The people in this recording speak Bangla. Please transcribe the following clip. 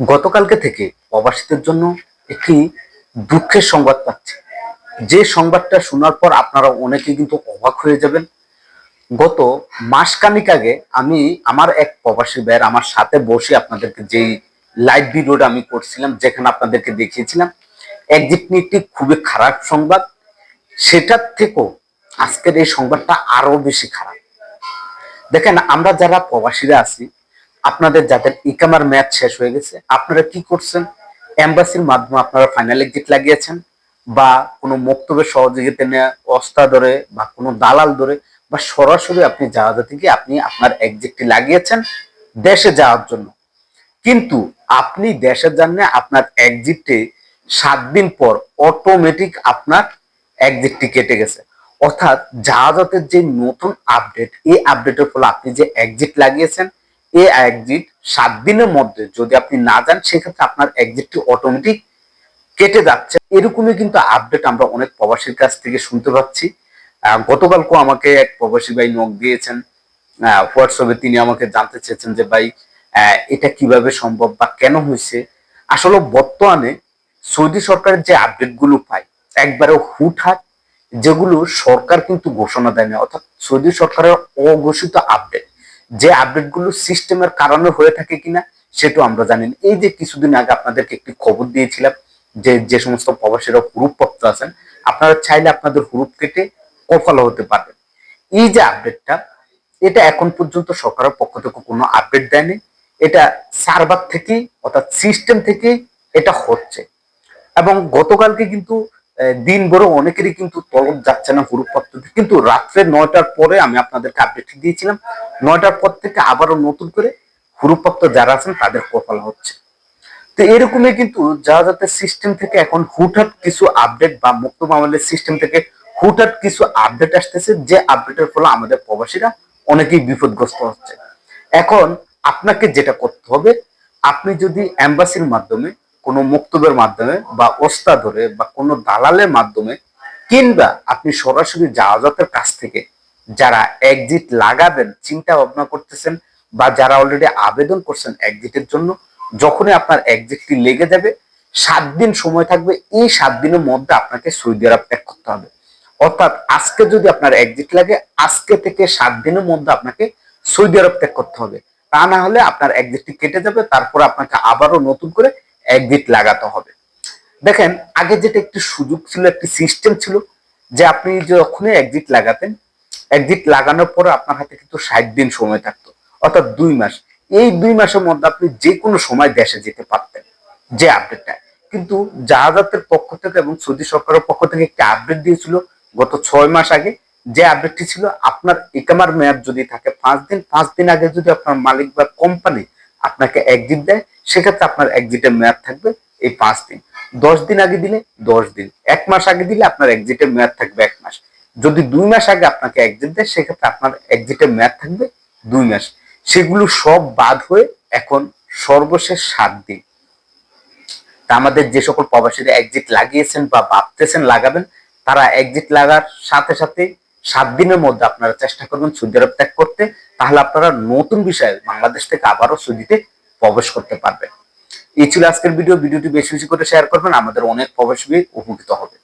গতকালকে থেকে প্রবাসীদের জন্য একটি দুঃখের সংবাদ পাচ্ছি। যে সংবাদটা শোনার পর আপনারা অনেকে কিন্তু অবাক হয়ে যাবেন। গত মাসখানিক আগে আমি আমার এক প্রবাসী ভাইয়ের আমার সাথে বসে আপনাদেরকে যেই লাইভ ভিডিওটা আমি করছিলাম, যেখানে আপনাদেরকে দেখিয়েছিলাম, একদিক নিয়ে একটি খুবই খারাপ সংবাদ। সেটার থেকেও আজকের এই সংবাদটা আরও বেশি খারাপ। দেখেন, আমরা যারা প্রবাসীরা আছি আপনাদের যাদের ইকামার ম্যাচ শেষ হয়ে গেছে, আপনারা কি করছেন? এম্বাসির মাধ্যমে আপনারা ফাইনাল এক্সিট লাগিয়েছেন বা কোনো মক্তব্যের সহযোগিতা নিয়ে অস্তা ধরে বা কোনো দালাল ধরে বা সরাসরি আপনি জাহাজে থেকে আপনি আপনার এক্সিটটি লাগিয়েছেন দেশে যাওয়ার জন্য। কিন্তু আপনি দেশে যান না আপনার এক্সিটে সাত দিন পর অটোমেটিক আপনার এক্সিটটি কেটে গেছে। অর্থাৎ জাহাজতের যে নতুন আপডেট এই আপডেটের ফলে আপনি যে এক্সিট লাগিয়েছেন এই এক্সিট সাত দিনের মধ্যে যদি আপনি না যান, সেক্ষেত্রে আপনার এক্সিটটি অটোমেটিক কেটে যাচ্ছে। এরকমই কিন্তু আপডেট আমরা অনেক প্রবাসীর কাছ থেকে শুনতে পাচ্ছি। গতকালকেও আমাকে এক প্রবাসী ভাই নক দিয়েছেন। হোয়াটসঅ্যাপে তিনি আমাকে জানতে চেয়েছেন যে, ভাই এটা কীভাবে সম্ভব বা কেন হয়েছে? আসলে বর্তমানে সৌদি সরকারের যে আপডেটগুলো পাই একবারে হুটহাট যেগুলো সরকার কিন্তু ঘোষণা দেয় না অর্থাৎ সৌদি সরকারের অঘোষিত আপডেট যে আপডেটগুলো সিস্টেমের কারণে হয়ে থাকে কিনা, সেটাও আমরা জানি। এই যে কিছুদিন আগে আপনাদেরকে একটি খবর দিয়েছিলাম যে যে সমস্ত প্রবাসীরা হুরুপপ্রাপ্ত আছেন, আপনারা চাইলে আপনাদের হুরুপ কেটে কফল হতে পারবেন। এই যে আপডেটটা এটা এখন পর্যন্ত সরকারের পক্ষ থেকে কোনো আপডেট দেয়নি। এটা সার্ভার থেকেই অর্থাৎ সিস্টেম থেকে এটা হচ্ছে। এবং গতকালকে কিন্তু দিন বড় অনেকেরই কিন্তু তলব যাচ্ছে না হুরুপ কিন্তু রাত্রে নয়টার পরে আমি আপনাদেরকে আপডেট দিয়েছিলাম। নয়টার পর থেকে আবারও নতুন করে হুরুপ্রাপ্ত যারা আছেন তাদের কপাল হচ্ছে। তো এরকমই কিন্তু যাতে সিস্টেম থেকে এখন হুটহাট কিছু আপডেট বা মুক্ত মামলের সিস্টেম থেকে হুটহাট কিছু আপডেট আসতেছে, যে আপডেটের ফলে আমাদের প্রবাসীরা অনেকেই বিপদগ্রস্ত হচ্ছে। এখন আপনাকে যেটা করতে হবে, আপনি যদি এম্বাসির মাধ্যমে, কোনো মুক্তবের মাধ্যমে বা ওস্তা ধরে বা কোনো দালালের মাধ্যমে কিংবা আপনি সরাসরি জাহাজতের কাছ থেকে যারা এক্সিট লাগাবেন, চিন্তা ভাবনা করতেছেন বা যারা অলরেডি আবেদন করছেন এক্সিটের জন্য, যখনই আপনার এক্সিটটি লেগে যাবে, সাত দিন সময় থাকবে, এই সাত দিনের মধ্যে আপনাকে সৌদি আরব ত্যাগ করতে হবে। অর্থাৎ আজকে যদি আপনার এক্সিট লাগে, আজকে থেকে সাত দিনের মধ্যে আপনাকে সৌদি আরব ত্যাগ করতে হবে। তা না হলে আপনার এক্সিটটি কেটে যাবে, তারপর আপনাকে আবারও নতুন করে এক্সিট লাগাতে হবে। দেখেন, আগে যেটা একটি সুযোগ ছিল, একটি সিস্টেম ছিল যে আপনি যখনই এক্সিট লাগাতেন এক্সিট লাগানোর পরে আপনার হাতে কিন্তু ষাট দিন সময় থাকতো, অর্থাৎ দুই মাস। এই দুই মাসের মধ্যে আপনি যে কোনো সময় দেশে যেতে পারতেন, যে আপডেটটা কিন্তু জাহাজাতের পক্ষ থেকে এবং সৌদি সরকারের পক্ষ থেকে একটি আপডেট দিয়েছিল গত ছয় মাস আগে। যে আপডেটটি ছিল, আপনার ইকামার মেয়াদ যদি থাকে পাঁচ দিন পাঁচ দিন আগে যদি আপনার মালিক বা কোম্পানি আপনাকে এক্সিট দেয়, সেক্ষেত্রে আপনার এক্সিটের মেয়াদ থাকবে এই পাঁচ দিন। দশ দিন আগে দিলে দশ দিন। এক মাস আগে দিলে আপনার এক্সিটের মেয়াদ থাকবে এক মাস। যদি দুই মাস আগে আপনাকে এক্সিট দেয়, সেক্ষেত্রে আপনার এক্সিটের মেয়াদ থাকবে দুই মাস। সেগুলো সব বাদ হয়ে এখন সর্বশেষ সাত দিন। তা আমাদের যে সকল প্রবাসীরা এক্সিট লাগিয়েছেন বা ভাবতেছেন লাগাবেন, তারা এক্সিট লাগার সাথে সাথে সাত দিনের মধ্যে আপনারা চেষ্টা করবেন সৌদি আরব ত্যাগ করতে। তাহলে আপনারা নতুন বিষয়ে বাংলাদেশ থেকে আবারও সৌদিতে প্রবেশ করতে পারবেন। এই ছিল আজকের ভিডিও। ভিডিওটি বেশি বেশি করে শেয়ার করবেন। আমাদের অনেক প্রবাসী উপকৃত হবে।